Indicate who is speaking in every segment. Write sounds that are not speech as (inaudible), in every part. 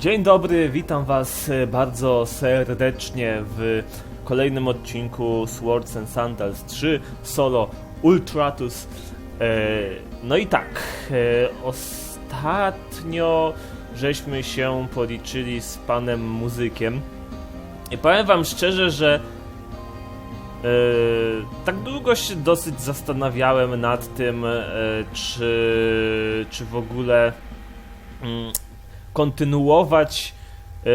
Speaker 1: Dzień dobry, witam was e, bardzo serdecznie w kolejnym odcinku Swords and Sandals 3 Solo Ultratus. E, No i tak, e, ostatnio żeśmy się policzyli z panem muzykiem i powiem wam szczerze, że tak długo się dosyć zastanawiałem nad tym, czy, czy w ogóle mm, kontynuować e,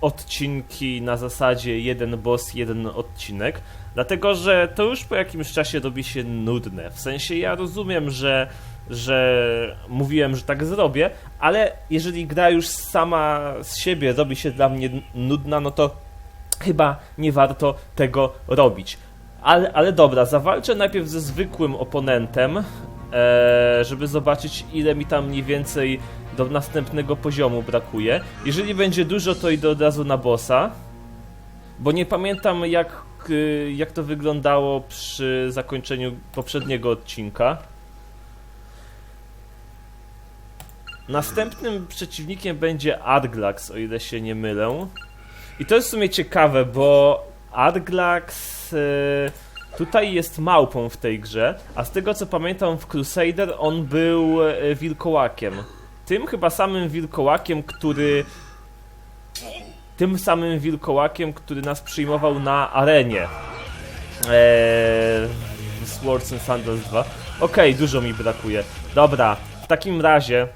Speaker 1: odcinki na zasadzie jeden boss, jeden odcinek, dlatego że to już po jakimś czasie robi się nudne. W sensie ja rozumiem, że, że mówiłem, że tak zrobię, ale jeżeli gra już sama z siebie robi się dla mnie nudna, no to chyba nie warto tego robić. Ale, ale dobra, zawalczę najpierw ze zwykłym oponentem, e, żeby zobaczyć ile mi tam mniej więcej do następnego poziomu brakuje. Jeżeli będzie dużo, to idę od razu na bossa, bo nie pamiętam jak, y, jak to wyglądało przy zakończeniu poprzedniego odcinka. Następnym przeciwnikiem będzie Arglax, o ile się nie mylę. I to jest w sumie ciekawe, bo Arglax y, tutaj jest małpą w tej grze, a z tego co pamiętam w Crusader on był y, wilkołakiem. Tym chyba samym wilkołakiem, który tym samym wilkołakiem, który nas przyjmował na arenie. Eee, Swords and Sandals 2. Okej, dużo mi brakuje. Dobra, w takim razie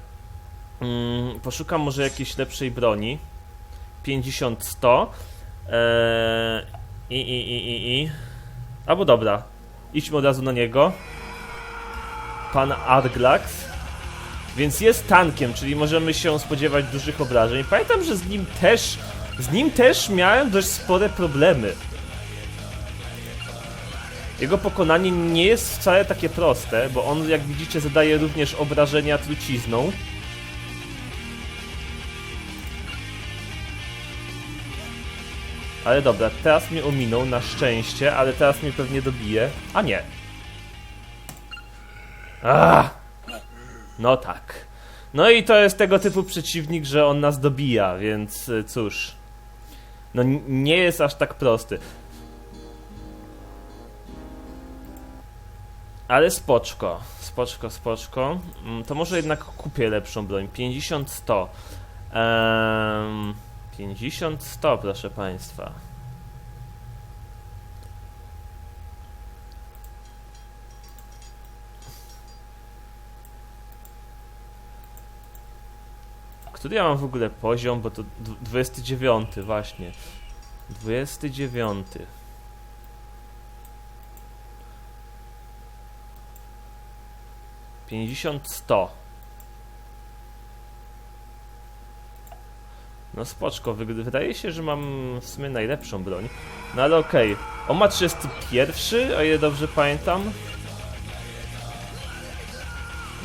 Speaker 1: mm, poszukam może jakiejś lepszej broni. 50-100. Eee, I, i, i, i, i. Albo dobra. Idźmy od razu na niego. Pan Arglax. Więc jest tankiem, czyli możemy się spodziewać dużych obrażeń. Pamiętam, że z nim też. Z nim też miałem dość spore problemy. Jego pokonanie nie jest wcale takie proste, bo on, jak widzicie, zadaje również obrażenia trucizną. Ale dobra, teraz mnie ominął, na szczęście, ale teraz mnie pewnie dobije. A nie. Ah! No tak. No i to jest tego typu przeciwnik, że on nas dobija, więc y, cóż. No nie jest aż tak prosty. Ale spoczko, spoczko, spoczko. Mm, To może jednak kupię lepszą broń. 50-100. Ehm, 50-100, proszę państwa. Który ja mam w ogóle poziom, bo to dw- 29 właśnie. 29. Pięćdziesiąt sto. No spoczko, wydaje się, że mam w sumie najlepszą broń. No ale okej. On ma 31, o ile dobrze pamiętam.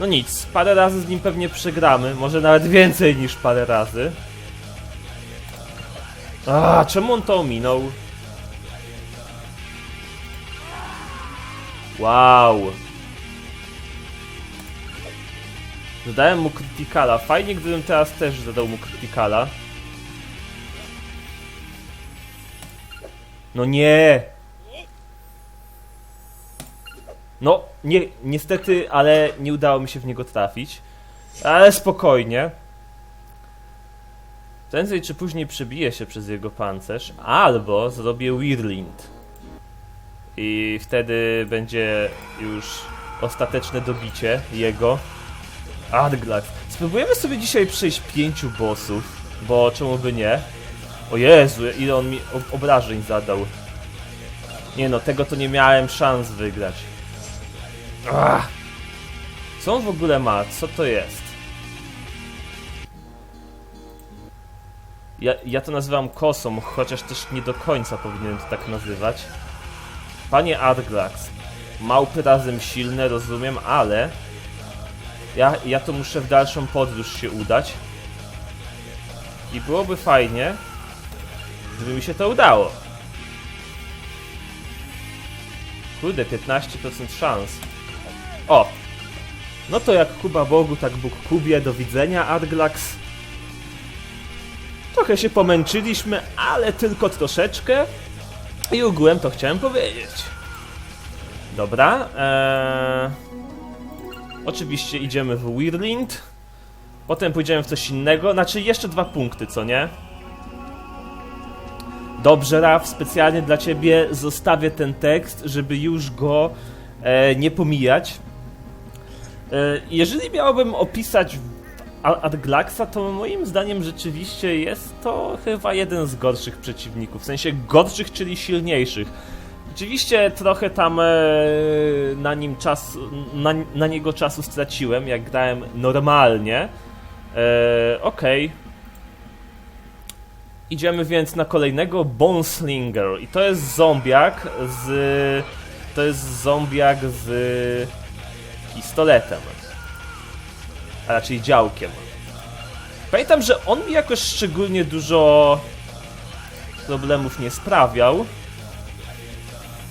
Speaker 1: No nic, parę razy z nim pewnie przegramy, może nawet więcej niż parę razy. A, czemu on to ominął? Wow. Zadałem mu krytykala. Fajnie, gdybym teraz też zadał mu krytykala. No nie! No, nie, niestety, ale nie udało mi się w niego trafić. Ale spokojnie. Prędzej czy później przebiję się przez jego pancerz, albo zrobię Whirlind. I wtedy będzie już ostateczne dobicie jego. Arglax. Spróbujemy sobie dzisiaj przejść pięciu bossów, bo czemu by nie? O Jezu, ile on mi ob- obrażeń zadał. Nie no, tego to nie miałem szans wygrać. Ach. Co on w ogóle ma? Co to jest? Ja, ja to nazywam kosą, chociaż też nie do końca powinienem to tak nazywać. Panie Arglax, małpy razem silne, rozumiem, ale ja, ja to muszę w dalszą podróż się udać. I byłoby fajnie, gdyby mi się to udało. Kurde, 15% szans. O! No to jak Kuba Bogu, tak Bóg Kubie. Do widzenia, Arglax. Trochę się pomęczyliśmy, ale tylko troszeczkę. I ogółem to chciałem powiedzieć. Dobra. Eee... Oczywiście idziemy w Weirlind. Potem pójdziemy w coś innego. Znaczy jeszcze dwa punkty, co nie? Dobrze, Raf, specjalnie dla ciebie zostawię ten tekst, żeby już go e, nie pomijać. E, jeżeli miałbym opisać Adglaxa, to moim zdaniem rzeczywiście jest to chyba jeden z gorszych przeciwników. W sensie gorszych, czyli silniejszych. Oczywiście trochę tam e, na nim czas, na, na niego czasu straciłem, jak grałem normalnie. E, Okej. Idziemy więc na kolejnego Boneslinger i to jest zombiak z... To jest zombiak z pistoletem. A raczej działkiem. Pamiętam, że on mi jakoś szczególnie dużo problemów nie sprawiał.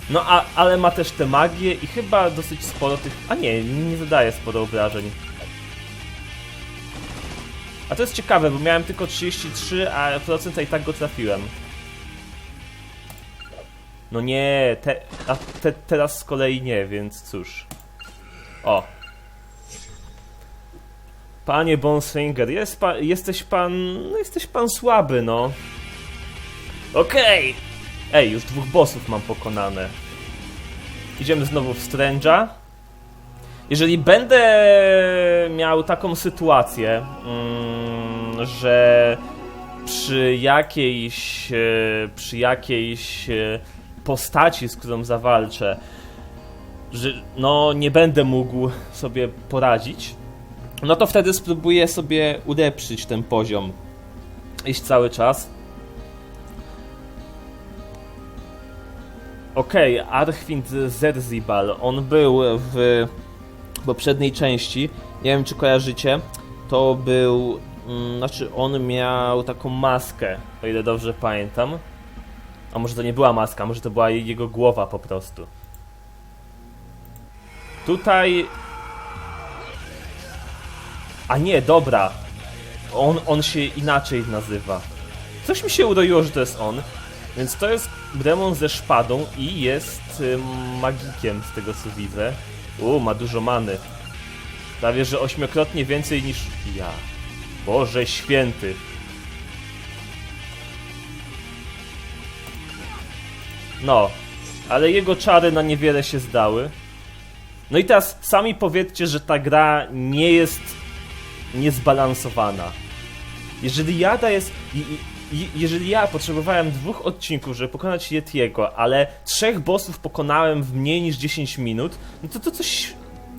Speaker 1: No a, ale ma też tę magię i chyba dosyć sporo tych... A nie, nie zadaje sporo obrażeń. A to jest ciekawe, bo miałem tylko 33, a procent i tak go trafiłem. No nie, te, a te, teraz z kolei nie, więc cóż. O. Panie Bonsfinger, jest pa, jesteś pan, no jesteś pan słaby, no. Okej. Ej, już dwóch bossów mam pokonane. Idziemy znowu w Strange'a. Jeżeli będę miał taką sytuację, mm, że przy jakiejś, e, przy jakiejś e, postaci, z którą zawalczę, że no nie będę mógł sobie poradzić, no to wtedy spróbuję sobie ulepszyć ten poziom. Iść cały czas. Okej, okay, Archwind Zerzibal, on był w poprzedniej części, nie wiem czy kojarzycie, to był, mm, znaczy on miał taką maskę, o ile dobrze pamiętam. A może to nie była maska, może to była jego głowa po prostu. Tutaj... A nie, dobra. On, on się inaczej nazywa. Coś mi się uroiło, że to jest on. Więc to jest demon ze szpadą i jest ym, magikiem z tego co widzę. U, ma dużo many. Prawie, że ośmiokrotnie więcej niż ja. Boże święty. No, ale jego czary na niewiele się zdały. No i teraz sami powiedzcie, że ta gra nie jest niezbalansowana. Jeżeli Jada jest... jeżeli ja potrzebowałem dwóch odcinków, żeby pokonać Yetiego, ale trzech bossów pokonałem w mniej niż 10 minut, no to to coś...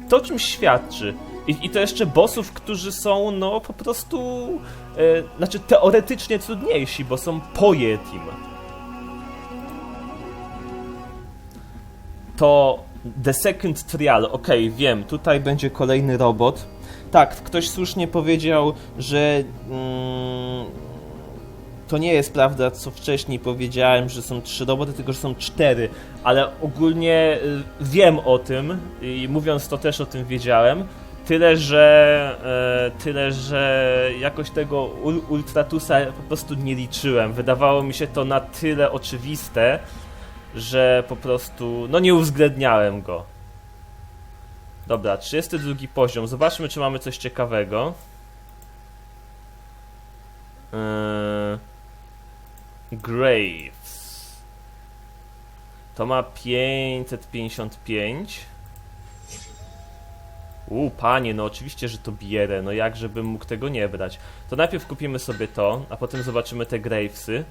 Speaker 1: To czym świadczy. I, I to jeszcze bossów, którzy są, no, po prostu... E, znaczy, teoretycznie trudniejsi, bo są po Yetim. To The Second Trial, okej, wiem, tutaj będzie kolejny robot. Tak, ktoś słusznie powiedział, że mm, to nie jest prawda, co wcześniej powiedziałem, że są trzy roboty, tylko że są cztery, ale ogólnie y, wiem o tym i mówiąc to też o tym wiedziałem. Tyle, że e, tyle, że jakoś tego ul Ultratusa po prostu nie liczyłem. Wydawało mi się to na tyle oczywiste, że po prostu no nie uwzględniałem go. Dobra, 32 poziom. Zobaczmy, czy mamy coś ciekawego. Yy... Graves. To ma 555. U, panie, no oczywiście, że to bierę. No jak, żebym mógł tego nie brać? To najpierw kupimy sobie to, a potem zobaczymy te Gravesy.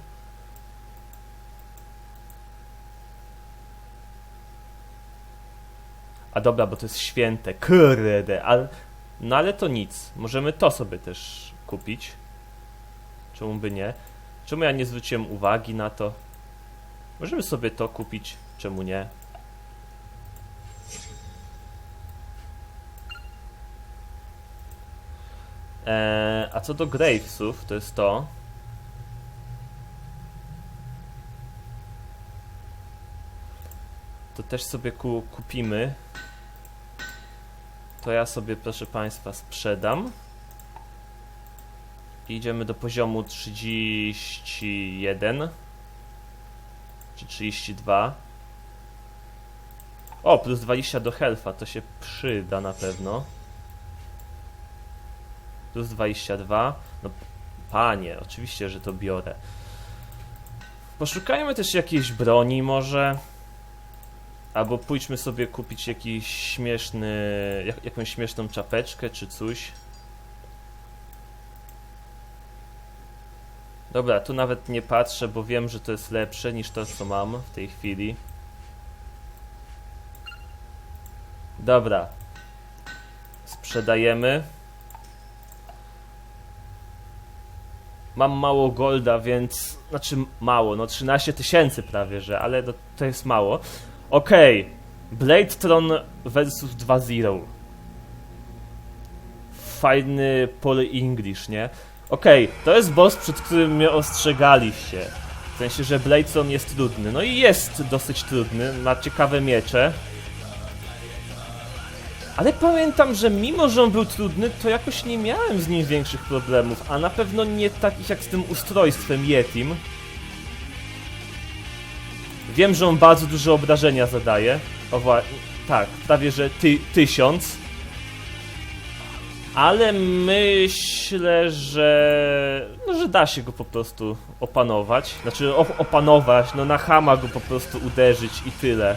Speaker 1: Dobra, bo to jest święte. Kurde, ale... No ale to nic. Możemy to sobie też kupić. Czemu by nie? Czemu ja nie zwróciłem uwagi na to? Możemy sobie to kupić. Czemu nie? Eee, a co do Gravesów, to jest to. To też sobie ku, kupimy. To ja sobie, proszę Państwa, sprzedam. Idziemy do poziomu 31 czy 32. O, plus 20 do health'a, to się przyda na pewno. Plus 22. No, panie, oczywiście, że to biorę. Poszukajmy też jakiejś broni może. Albo pójdźmy sobie kupić jakiś śmieszny, jak, jakąś śmieszną czapeczkę czy coś. Dobra, tu nawet nie patrzę, bo wiem, że to jest lepsze niż to, co mam w tej chwili. Dobra. Sprzedajemy. Mam mało golda, więc... Znaczy mało, no 13 tysięcy prawie, że, ale to, to jest mało. Okej. Blade Tron versus 2-0. Fajny poly English, nie? Okej, to jest boss, przed którym mnie ostrzegaliście. W sensie, że Bladeson jest trudny. No i jest dosyć trudny, ma ciekawe miecze. Ale pamiętam, że mimo, że on był trudny, to jakoś nie miałem z nim większych problemów, a na pewno nie takich jak z tym ustrojstwem Yetim. Wiem, że on bardzo duże obrażenia zadaje. O tak, prawie że ty tysiąc. Ale myślę, że. No, że da się go po prostu opanować. Znaczy, op opanować, no na hama go po prostu uderzyć i tyle.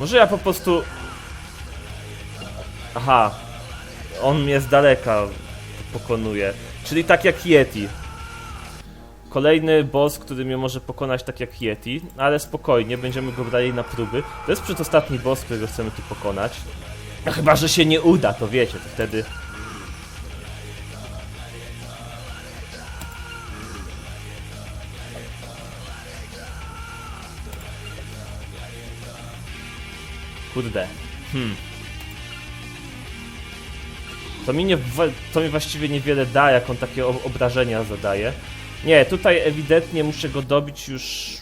Speaker 1: Może ja po prostu. Aha. On mnie z daleka pokonuje. Czyli tak jak Yeti. Kolejny boss, który mnie może pokonać tak jak Yeti, ale spokojnie, będziemy go brali na próby. To jest przedostatni boss, którego chcemy tu pokonać. No chyba, że się nie uda, to wiecie, to wtedy... Kurde. Hmm. To mi, nie, to mi właściwie niewiele da, jak on takie obrażenia zadaje. Nie, tutaj ewidentnie muszę go dobić już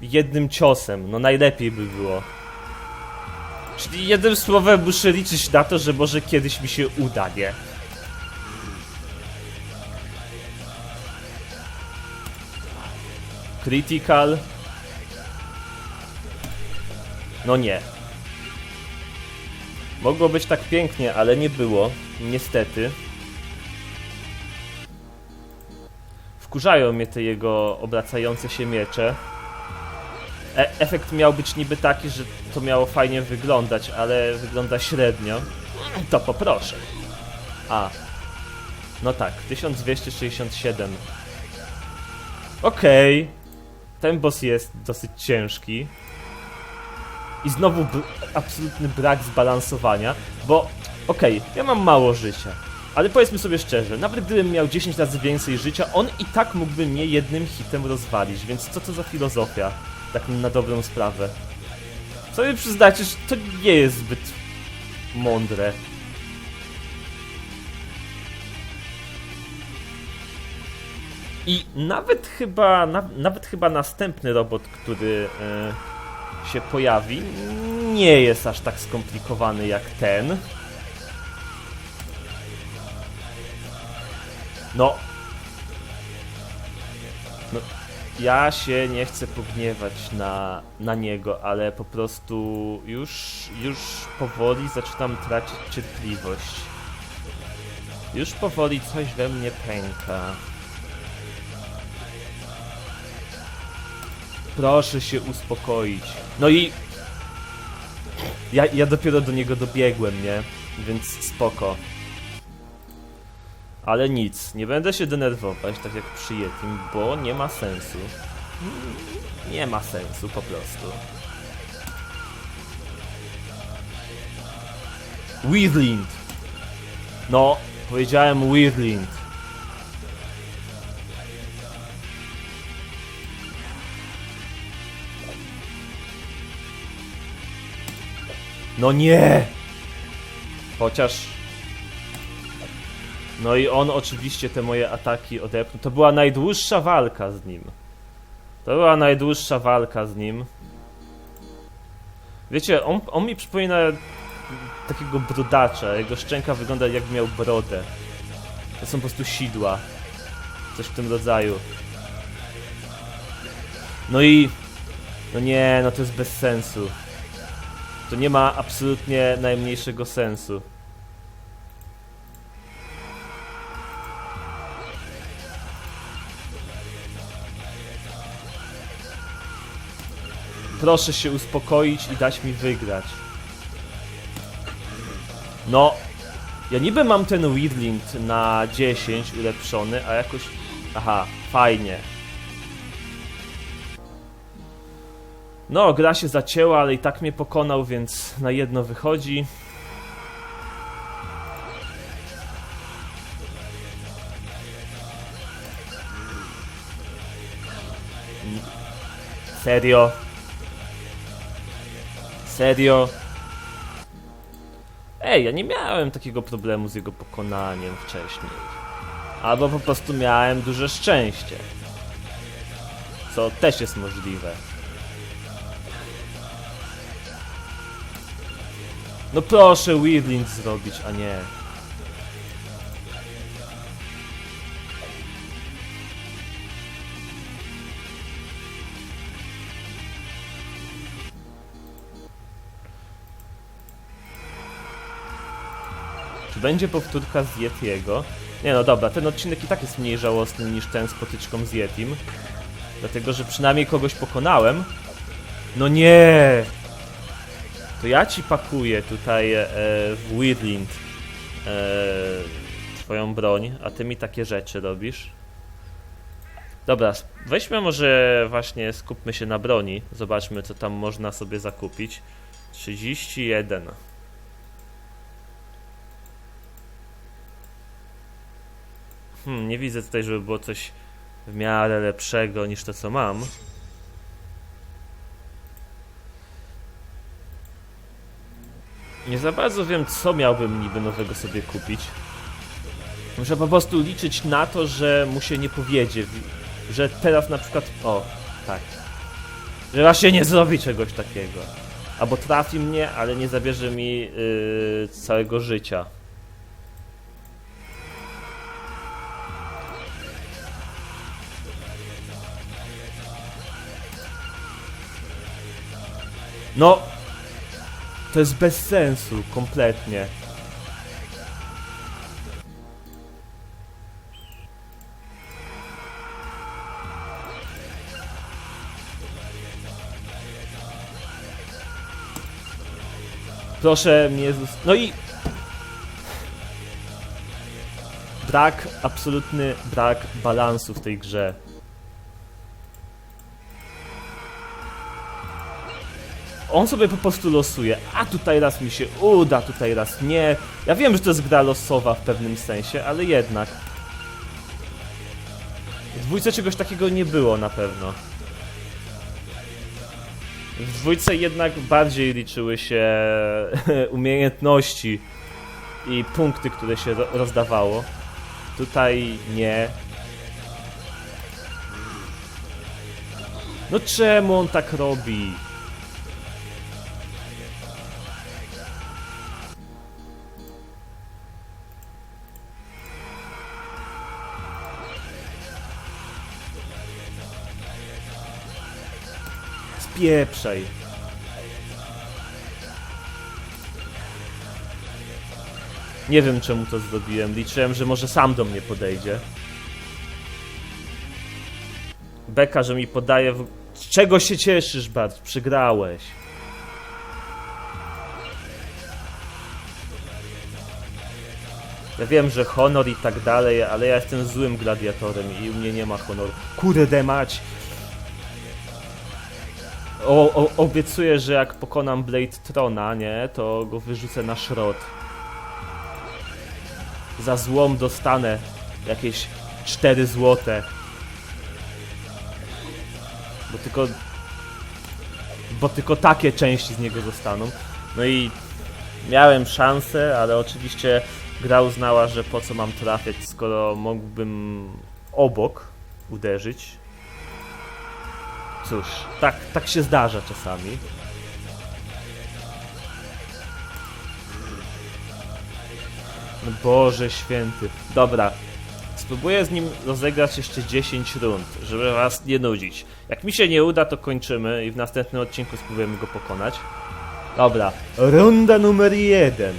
Speaker 1: jednym ciosem. No najlepiej by było. Czyli jednym słowem muszę liczyć na to, że może kiedyś mi się uda, nie? Critical. No nie. Mogło być tak pięknie, ale nie było. Niestety. Wkurzają mnie te jego obracające się miecze. E efekt miał być niby taki, że to miało fajnie wyglądać, ale wygląda średnio. To poproszę. A. No tak, 1267. Okej. Ten boss jest dosyć ciężki. I znowu br absolutny brak zbalansowania, bo okej, ja mam mało życia. Ale powiedzmy sobie szczerze, nawet gdybym miał 10 razy więcej życia, on i tak mógłby mnie jednym hitem rozwalić, więc co to za filozofia? Tak na dobrą sprawę. Sobie przyznacie, że to nie jest zbyt mądre. I nawet chyba, na, nawet chyba następny robot, który e, się pojawi, nie jest aż tak skomplikowany jak ten. No. No, ja się nie chcę pogniewać na, na niego, ale po prostu już, już powoli zaczynam tracić cierpliwość. Już powoli coś we mnie pęka. Proszę się uspokoić. No i... Ja, ja dopiero do niego dobiegłem, nie? Więc spoko. Ale nic, nie będę się denerwować, tak jak przy Yetim, bo nie ma sensu. Nie ma sensu po prostu. Weirdlind. No, powiedziałem Weirdlind. No nie! Chociaż no i on oczywiście te moje ataki odepnął. To była najdłuższa walka z nim. To była najdłuższa walka z nim. Wiecie, on, on mi przypomina takiego brodacza. Jego szczęka wygląda jak miał brodę. To są po prostu sidła. Coś w tym rodzaju. No i... No nie, no to jest bez sensu. To nie ma absolutnie najmniejszego sensu. Proszę się uspokoić i dać mi wygrać. No, ja niby mam ten Weedling na 10 ulepszony, a jakoś... Aha, fajnie. No, gra się zacięła, ale i tak mnie pokonał, więc na jedno wychodzi. Serio? Serio? Ej, ja nie miałem takiego problemu z jego pokonaniem wcześniej. Albo po prostu miałem duże szczęście. Co też jest możliwe. No proszę Weirdling zrobić, a nie. Będzie powtórka z Yetiego? Nie no dobra, ten odcinek i tak jest mniej żałosny niż ten z potyczką z Yetim. Dlatego, że przynajmniej kogoś pokonałem. No nie! To ja ci pakuję tutaj e, w Weirdling e, twoją broń, a ty mi takie rzeczy robisz. Dobra, weźmy może właśnie, skupmy się na broni. Zobaczmy, co tam można sobie zakupić. 31. Hmm, nie widzę tutaj, żeby było coś w miarę lepszego niż to, co mam. Nie za bardzo wiem, co miałbym niby nowego sobie kupić. Muszę po prostu liczyć na to, że mu się nie powiedzie, wi- że teraz na przykład... O, tak. Że właśnie nie zrobi czegoś takiego. Albo trafi mnie, ale nie zabierze mi yy, całego życia. No, to jest bez sensu, kompletnie. Proszę mnie. No i... Brak, absolutny brak balansu w tej grze. On sobie po prostu losuje, a tutaj raz mi się uda, tutaj raz nie. Ja wiem, że to jest gra losowa w pewnym sensie, ale jednak. W dwójce czegoś takiego nie było na pewno. W dwójce jednak bardziej liczyły się (laughs) umiejętności i punkty, które się ro- rozdawało. Tutaj nie. No czemu on tak robi? Spieprzaj. Nie wiem czemu to zrobiłem. Liczyłem, że może sam do mnie podejdzie. Beka, że mi podaje. W... Z czego się cieszysz, Bart? Przegrałeś. Ja wiem, że honor i tak dalej, ale ja jestem złym gladiatorem i u mnie nie ma honoru. Kurde mać! O, o, obiecuję, że jak pokonam Blade Trona, nie, to go wyrzucę na szrot. Za złom dostanę jakieś 4 złote. Bo tylko... Bo tylko takie części z niego zostaną. No i miałem szansę, ale oczywiście gra uznała, że po co mam trafiać, skoro mógłbym obok uderzyć. Cóż, tak, tak się zdarza czasami. Boże święty. Dobra, Spróbuję z nim rozegrać jeszcze 10 rund, żeby was nie nudzić. Jak mi się nie uda, to kończymy i w następnym odcinku spróbujemy go pokonać. Dobra, runda numer jeden.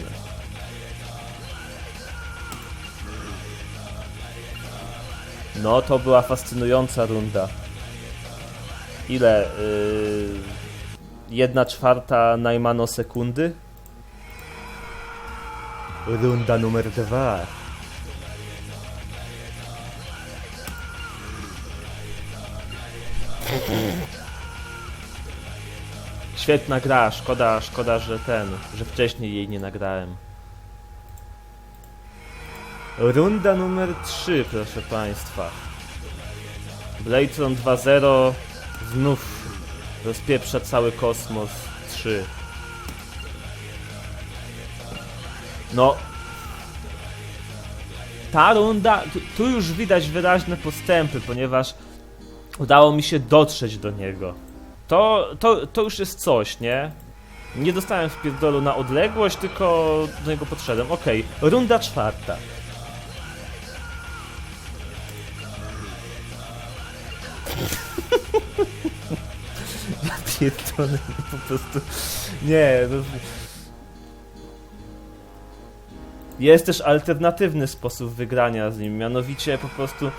Speaker 1: No, to była fascynująca runda. Ile? Yy, jedna czwarta najmano sekundy? Runda numer dwa. Świetna gra, szkoda, szkoda, że ten, że wcześniej jej nie nagrałem. Runda numer 3, proszę Państwa. Bladetron 2.0 znów rozpieprza cały kosmos 3. No. Ta runda, tu, tu już widać wyraźne postępy, ponieważ udało mi się dotrzeć do niego. To, to, to już jest coś, nie? Nie dostałem w pierdolu na odległość, tylko do niego podszedłem. Okej, runda czwarta. Pierdolę, po prostu... Nie, no... Jest też alternatywny sposób wygrania z nim, mianowicie po prostu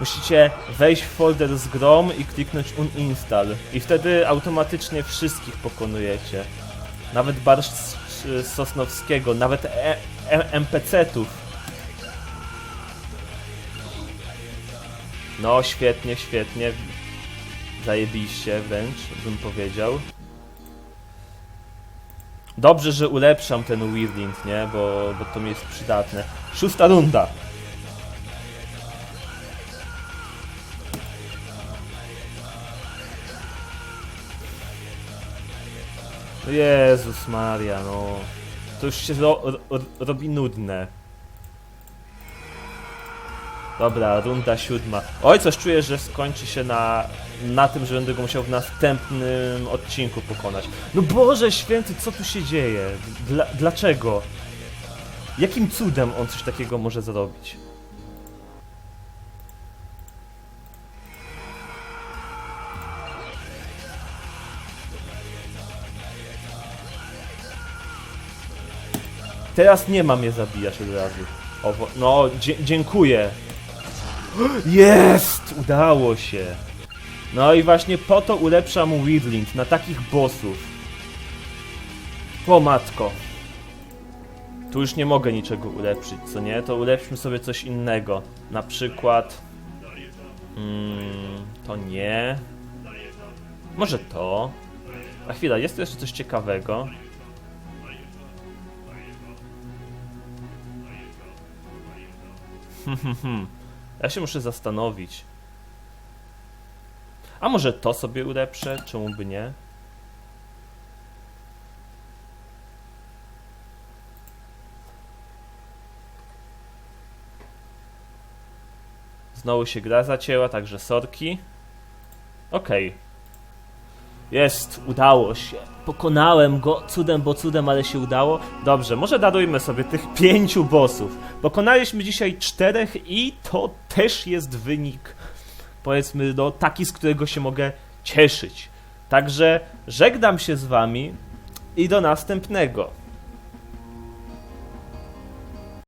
Speaker 1: musicie wejść w folder z grom i kliknąć uninstall i wtedy automatycznie wszystkich pokonujecie. Nawet barszcz Sosnowskiego, nawet e e NPC-ów. No, świetnie, świetnie. Zajebiście wręcz, bym powiedział. Dobrze, że ulepszam ten Whirlwind, nie? Bo, bo to mi jest przydatne. Szósta runda. Jezus Maria, no. To już się ro, ro, robi nudne. Dobra, runda siódma. Oj, coś czuję, że skończy się na, na tym, że będę go musiał w następnym odcinku pokonać. No Boże święty, co tu się dzieje? Dla, dlaczego? Jakim cudem on coś takiego może zrobić? Teraz nie mam je zabijać od razu. O, no, dziękuję. Jest! Udało się. No i właśnie po to ulepszam Whirlwind, na takich bossów. O matko. Tu już nie mogę niczego ulepszyć, co nie? To ulepszmy sobie coś innego. Na przykład... Mm, to nie. Może to. A chwila, jest tu jeszcze coś ciekawego. (laughs) Ja się muszę zastanowić. A może to sobie ulepszę? Czemu by nie? Znowu się gra zacięła, także sorki. Okej. Jest, udało się. Pokonałem go cudem, bo cudem, ale się udało. Dobrze, może darujmy sobie tych pięciu bossów. Pokonaliśmy dzisiaj czterech i to też jest wynik, powiedzmy, no, taki, z którego się mogę cieszyć. Także żegnam się z wami i do następnego.